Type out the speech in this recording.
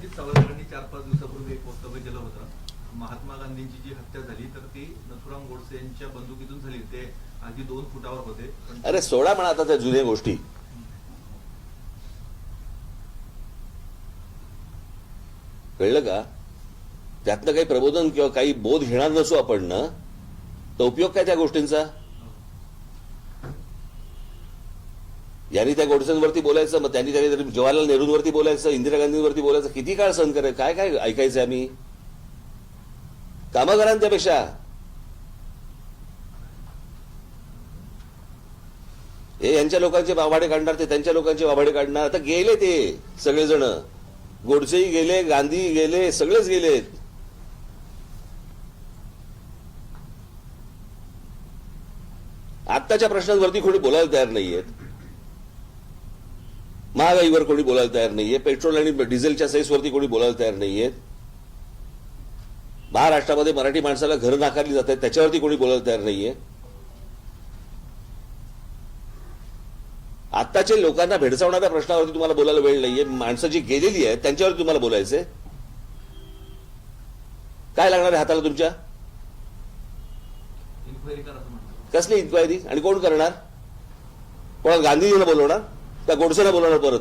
रणजित सावरकरांनी चार पाच दिवसापूर्वी एक वक्तव्य केलं होतं. महात्मा गांधींची जी हत्या झाली तर ती नथुराम गोडसे यांच्या बंदुकीतून झाली. ते आधी दोन फुटावर होते. अरे सोडा म्हणा आता त्या जुन्या गोष्टी. कळलं का? त्यातनं काही प्रबोधन किंवा काही बोध घेणार नसू आपण ना? तर उपयोग काय त्या गोष्टींचा? यांनी त्या गोडसेंवरती बोलायचं मग त्यांनी त्यांनी जवाहरलाल नेहरूंवरती बोलायचं इंदिरा गांधींवरती बोलायचं. किती काळ सहन करायचं काय काय ऐकायचं आम्ही? कामं करा त्यापेक्षा. हे यांच्या लोकांचे वाभाडे काढणार ते त्यांच्या लोकांचे वाभाडे काढणार. आता गेले ते सगळेजण. गोडसेही गेले गांधी गेले सगळेच गेलेत आत्ताच्या प्रश्नांवरती कोणी बोलायला तयार नाहीयेत. महागाईवर कोणी बोलायला तयार नाहीये पेट्रोल आणि डिझेलच्या सेसवरती कोणी बोलायला तयार नाहीयेत महाराष्ट्रामध्ये मराठी माणसाला घरं नाकारली जात आहेत त्याच्यावरती कोणी बोलायला तयार नाहीये. आत्ताच्या लोकांना भेडसावणाऱ्या प्रश्नावरती तुम्हाला बोलायला वेळ नाहीये माणसं जी गेलेली आहेत त्यांच्यावरती तुम्हाला बोलायचंय. काय लागणार आहे हाताला तुमच्या? कसली इन्क्वायरी आणि कोण करणार? कोणा गांधीजीला बोलवणार? त्या गोडसेला बोलवणार परत.